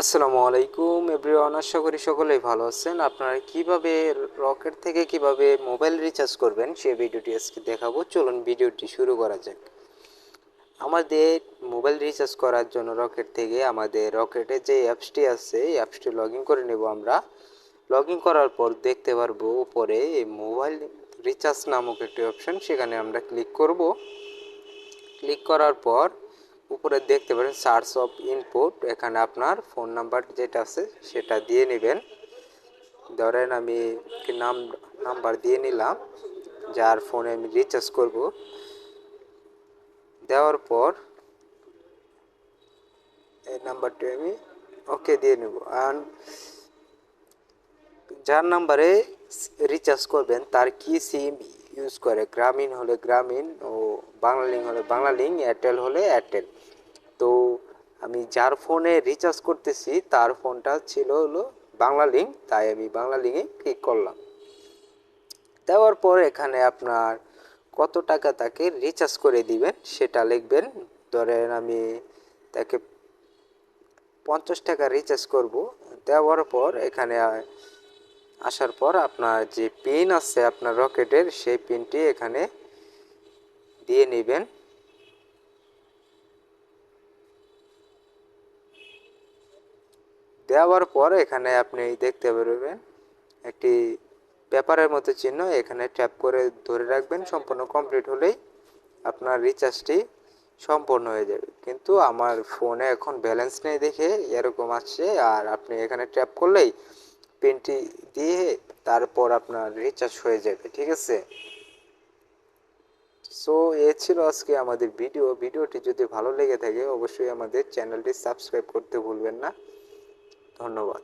আসসালামু আলাইকুম এভরিওয়ান, আশা করি সকলেই ভালো আছেন। আপনারা কীভাবে রকেট থেকে কীভাবে মোবাইল রিচার্জ করবেন সেই ভিডিওটি আজকে দেখাবো। চলুন ভিডিওটি শুরু করা যাক। আমাদের মোবাইল রিচার্জ করার জন্য রকেট থেকে আমাদের রকেটে যে অ্যাপসটি আছে, এই অ্যাপসটি লগ করে নেব আমরা। লগ করার পর দেখতে পারব উপরে এই মোবাইল রিচার্জ নামক একটি অপশন সেখানে আমরা ক্লিক করব। ক্লিক করার পর উপরে দেখতে পারেন সার্চ অফ ইনপুট এখানে আপনার ফোন নাম্বার যেটা আছে সেটা দিয়ে নেবেন। ধরেন আমি নাম নাম্বার দিয়ে নিলাম, যার ফোনে আমি রিচার্জ করব। দেওয়ার পর এই নাম্বারটি আমি ওকে দিয়ে নেব। আর যার নাম্বারে রিচার্জ করবেন, তার কি সিম ইউজ করে গ্রামীণ হলে গ্রামীণ ও বাংলা লিঙ্ক হলে বাংলা লিঙ্ক, এয়ারটেল হলে এয়ারটেল। তো আমি যার ফোনে রিচার্জ করতেছি, তার ফোনটা ছিল হলো বাংলা লিঙ্ক, তাই আমি বাংলা লিঙ্কে ক্লিক করলাম। দেওয়ার পর এখানে আপনার কত টাকা তাকে রিচার্জ করে দিবেন সেটা লিখবেন। ধরেন আমি তাকে পঞ্চাশ টাকা রিচার্জ করব। দেওয়ার পর এখানে আসার পর আপনার যে পিন আছে আপনার রকেটের, সেই পিনটি এখানে দিয়ে নেবেন। দেওয়ার পর এখানে আপনি দেখতে পারবেন একটি পেপারের মতো চিহ্ন, এখানে ট্যাপ করে ধরে রাখবেন, সম্পূর্ণ কমপ্লিট হলেই আপনার রিচার্জটি সম্পূর্ণ হয়ে যাবে। কিন্তু আমার ফোনে এখন ব্যালেন্স নেই দেখে এরকম আসছে, আর আপনি এখানে ট্যাপ করলেই পিনটি দিয়ে তারপর আপনার রিচার্জ হয়ে যাবে, ঠিক আছে? সো এ ছিল আজকে আমাদের ভিডিও ভিডিওটি যদি ভালো লেগে থাকে, অবশ্যই আমাদের চ্যানেলটি সাবস্ক্রাইব করতে ভুলবেন না। ধন্যবাদ।